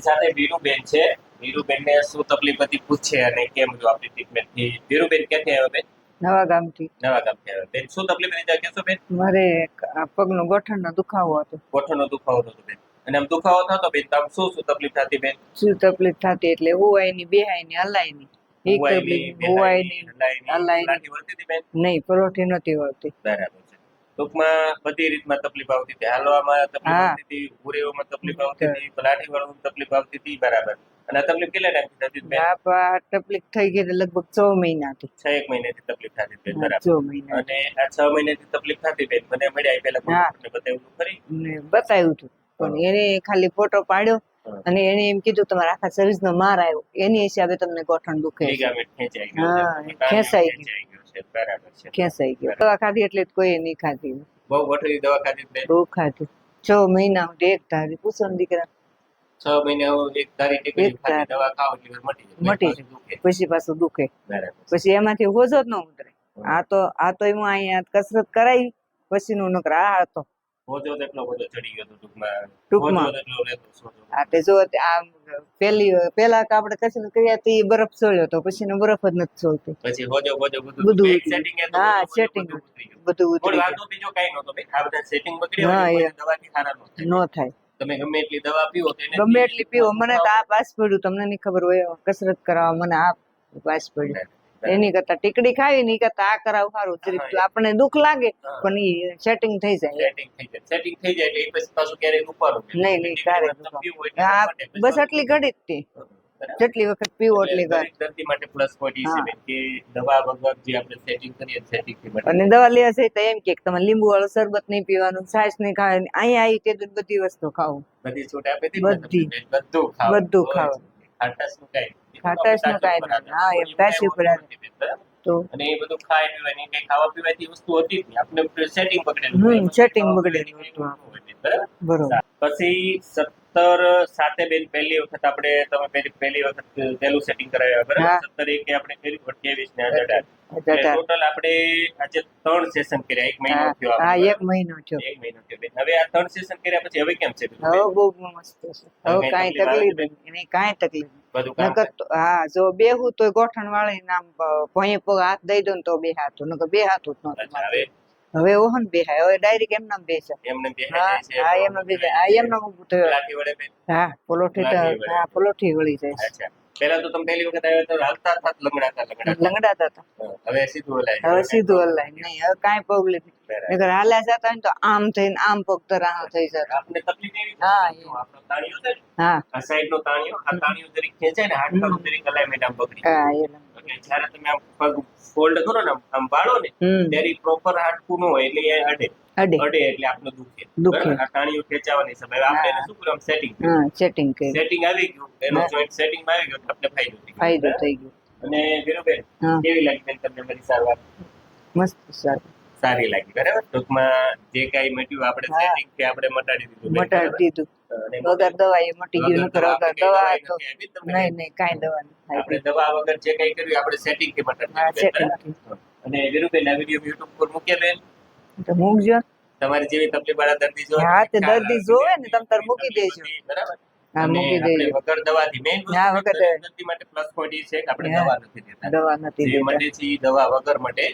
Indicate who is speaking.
Speaker 1: આપણી સાથે વીરુબેન છે. વીરુબેન ને શું તકલીફ હતી પૂછે અને કેમ જો આપણી ટ્રીટમેન્ટથી? વીરુબેન ક્યાંથી આવ્યા બેન?
Speaker 2: નવા ગામથી.
Speaker 1: નવા ગામથી આવ્યા. બેન શું તકલીફ હતી કહેશો બેન
Speaker 2: મારે એક પગનો ગોઠણનો દુખાવો હતો.
Speaker 1: ગોઠણનો દુખાવો હતો બેન. અને આમ દુખાવો થતો બેન તો શું શું તકલીફ થતી બેન?
Speaker 2: શું તકલીફ થતી? એટલે ઉવાયની બેહાયની હલાયની એ
Speaker 1: હુવાયેલી,
Speaker 2: તકલીફ
Speaker 1: બેહાયેલી,
Speaker 2: ની હલાય
Speaker 1: વળતી
Speaker 2: નહીં પરોઠી નથી વળતી.
Speaker 1: બરાબર. ટૂંકમાં બધી રીતમાં તકલીફ આવતી હતી. હાલવામાં તકલીફ આવતી હતી ઉરેવામાં તકલીફ આવતી હતી લાઠી વાળું તકલીફ આવતી હતી બરાબર. અને તકલીફ કેટલા ટાઈમથી થતી હતી
Speaker 2: તકલીફ થઈ ગઈ લગભગ છ મહિનાથી.
Speaker 1: છ એક મહિનાથી તકલીફ થતી હતી બરાબર.
Speaker 2: મહિના
Speaker 1: અને આ છ મહિનાથી તકલીફ થતી હતી મને મળ્યા પહેલા બતાવ્યું ખરી?
Speaker 2: બતાવ્યું હતું પણ એને ખાલી ફોટો પાડ્યો. અને એને એમ કીધું તમારા આખા શરીરનો માર આવ્યો. એની હિસાબે તમને ગોઠણ દુખે
Speaker 1: ખેંચાઈ ગયું છે.
Speaker 2: એ ખેંચાઈ
Speaker 1: ખેંચાઈ ગયું છે. બરાબર છે.
Speaker 2: ખેંચાઈ ગયો. દવા ખાધી એટલે કોઈ નહીં ખાધી.
Speaker 1: બહુ ગોઠવી દવા ખાધી
Speaker 2: બહુ ખાધી. છ મહિના હું એક ધારી. પૂછો ને દીકરા.
Speaker 1: છ મહિના એક
Speaker 2: એક ધારી.
Speaker 1: દવા ખાવ એટલે મટી જાય.
Speaker 2: મટી
Speaker 1: પાછું
Speaker 2: પછી દુખે. પછી એમાંથી હોજો જ ન ઉતરે. આ તો આ તો હું અહીંયા કસરત કરાવી પછી નું નકર આ હતો.
Speaker 1: હોજો એટલો બધો ચડી ગયો ટૂંકમાં
Speaker 2: ટૂંકમાં.
Speaker 1: હોજો તો એટલો રહેતો સોજો.
Speaker 2: આ તે જો તે પેલી પેલા કે આપણે કસરત કર્યા હતી ઈ બરફ સોળ્યો તો પછી નો બરફ જ નથી સોળતી
Speaker 1: પછી હોજો હોજો બધું
Speaker 2: બધું
Speaker 1: એક setting એ તો
Speaker 2: હા,
Speaker 1: બધું બધું ઉતરી ગયું.
Speaker 2: બધું
Speaker 1: કોઈ
Speaker 2: ઉતરી
Speaker 1: વાંધો બીજો કાંઈ નહોતો ભાઈ. આ બધા setting બગડ્યા હોય
Speaker 2: એ.
Speaker 1: ને કોઈ દવાથી સારા ન થાય. તમે ગમે એટલી દવા પીવો તો
Speaker 2: ગમે એટલી પીવો મને તો આ પાસ પડ્યું તમને નહીં ખબર હોય કસરત કરાવવા મને આ પાસ પડ્યું એની કરતા ટીકડી ખાવી ને કરતા આ કરાવ સારું આપણને દુઃખ લાગે પણ ઈ સેટિંગ થઈ જાય.
Speaker 1: સેટિંગ થઈ જાય. Setting થઈ જાય એટલે પછી પાછું ક્યારેય ઉપાડવું નહીં.
Speaker 2: નહીં
Speaker 1: એટલે
Speaker 2: હા બસ આટલી ઘડી જ જેટલી વખત પીવો એટલી
Speaker 1: વાર. દર્દી માટે પ્લસ પોઈન્ટ ઈ છે કે દવા વગર જે આપણે સેટિંગ કરીએ સેટિંગથી
Speaker 2: અને દવા લેવા છે તો એમ કે તમે લીંબુ વાળું શરબત નહીં પીવાનું છાશ નહીં ખાવાની. અહીંયા આવી તે બધી વસ્તુ ખાવું.
Speaker 1: બધી છૂટ આપી દીધી
Speaker 2: બધી.
Speaker 1: બધું ખાવ
Speaker 2: બધું ખાવ.
Speaker 1: ખાટાશનું કાંઈ.
Speaker 2: ખાટાશનું કાંઈ નહીં. હા, એમ
Speaker 1: પર
Speaker 2: તાજું
Speaker 1: આવે.
Speaker 2: પર આવે.
Speaker 1: બરાબર?
Speaker 2: તો
Speaker 1: અને એ બધું ખાય પીવાની કઈ ખાવા પીવાથી વસ્તુ હતી જ આપણે સેટિંગ બગડેલું
Speaker 2: હમ,
Speaker 1: હોય.
Speaker 2: બગડેલું હતું.
Speaker 1: કંઈ હોય નહીં. બરાબર પછી સત્તર સાથે બેન પહેલી વખત આપણે તમે પહેલી પહેલી વખત પહેલું સેટિંગ કરાવ્યા બરાબર? સત્તર એકે આપણે કર્યું અઠ્યાવીસ ને અઢાર. ટોટલ આપણે આજે ત્રણ સેશન કર્યા એક મહિનો થયો
Speaker 2: હા એક મહિનો થયો.
Speaker 1: એક મહિનો થયો બેન. હવે આ ત્રણ સેશન કર્યા પછી હવે કેમ છે?
Speaker 2: હવે બહુ મસ્ત છે. હવે કાંઈ
Speaker 1: તકલીફ
Speaker 2: નહીં કાંઈ તકલીફ
Speaker 1: બધું
Speaker 2: નકર તો હા જો બેહું તો ગોઠણ વાળી નામ ભોંય પગ હાથ દઈ દો ને તો બે હાથ નકર બે હાથ જ
Speaker 1: અચ્છા, હવે
Speaker 2: હવે ઓહન બેહાય હવે ડાયરેક્ટ એમ નામ બેસે
Speaker 1: એમને બે
Speaker 2: છે હા એમને બે હા એમનો
Speaker 1: લાઠી વડે
Speaker 2: હા પલોઠી. હા પોલોઠી વળી જાય.
Speaker 1: અચ્છા. પહેલા તો તમે પહેલી વખત આવ્યા તો હાલતા હતા લંગડાતા લંગડાતા?
Speaker 2: હતા.
Speaker 1: હવે સીધું હલાય.
Speaker 2: હવે સીધું હલાય. નહીં હવે કાંઈ
Speaker 1: બરાબર.
Speaker 2: નકર હાલ્યા જતા ને તો આમ થઈને આમ પગ તરાહ થઈ જતા.
Speaker 1: આપણે તકલીફ એવી
Speaker 2: હા,
Speaker 1: આપણો છે ને,
Speaker 2: હા.
Speaker 1: આ સાઈડ નો તાણીઓ આ તાણીઓ તરીકે ખેંચાય ને હાડકાનું તરીકે alignment આમ પકડી.
Speaker 2: હા એ.
Speaker 1: એટલે જ્યારે તમે આમ પગ ફોલ્ડ કરો ને આમ- વાળો ને ત્યારે પ્રોપર હાડકું ન હોય એટલે એ અડે.
Speaker 2: અડે.
Speaker 1: એટલે આપણે દુખે.
Speaker 2: દુખે.
Speaker 1: આ તાળીઓ ખેંચાવાની છે. હવે આપણે એને શું કર્યું? સેટિંગ
Speaker 2: હા સેટિંગ કે
Speaker 1: સેટિંગ આવી ગયું. એનો. જોઈન્ટ સેટિંગમાં આવી ગયો એટલે આપણે ફાયદો થઈ ગયો.
Speaker 2: ફાયદો થઈ ગયો.
Speaker 1: અને વીરુબેન કેવી લાગી તમને મારી સારવાર?
Speaker 2: મસ્ત સારું
Speaker 1: સારી લાગી. બરાબર? ટૂંકમાં જે કાંઈ મટ્યું આપણે
Speaker 2: હા.
Speaker 1: સેટિંગથી આપણે મટાડી દીધું
Speaker 2: મટાડી દીધું. વગર દવા એ મટી ગયું નકર
Speaker 1: વગર
Speaker 2: દવા તો નહીં નહીં કાંઈ દવા નહીં.
Speaker 1: આપણે દવા વગર જે કઈ કર્યું આપણે સેટિંગથી મટાડી દીધું? અને વીરુબેન આ વીડિયો યુટ્યુબ પર મૂક્યા બેન.
Speaker 2: તો મૂકજો.
Speaker 1: તમારી જેવી તકલીફ વાળા દર્દી જોવે
Speaker 2: હા, તે દર્દી. જોવે ને તમ તાર મૂકી દેજો.
Speaker 1: બરાબર?
Speaker 2: હા મૂકી દેજો.
Speaker 1: વગર દવાથી
Speaker 2: હા, વગર
Speaker 1: દર્દી માટે પ્લસ પોઈન્ટ એ છે કે આપણે દવા નથી દેતા.
Speaker 2: દવા નથી
Speaker 1: જે મટે છે દવા વગર મટે.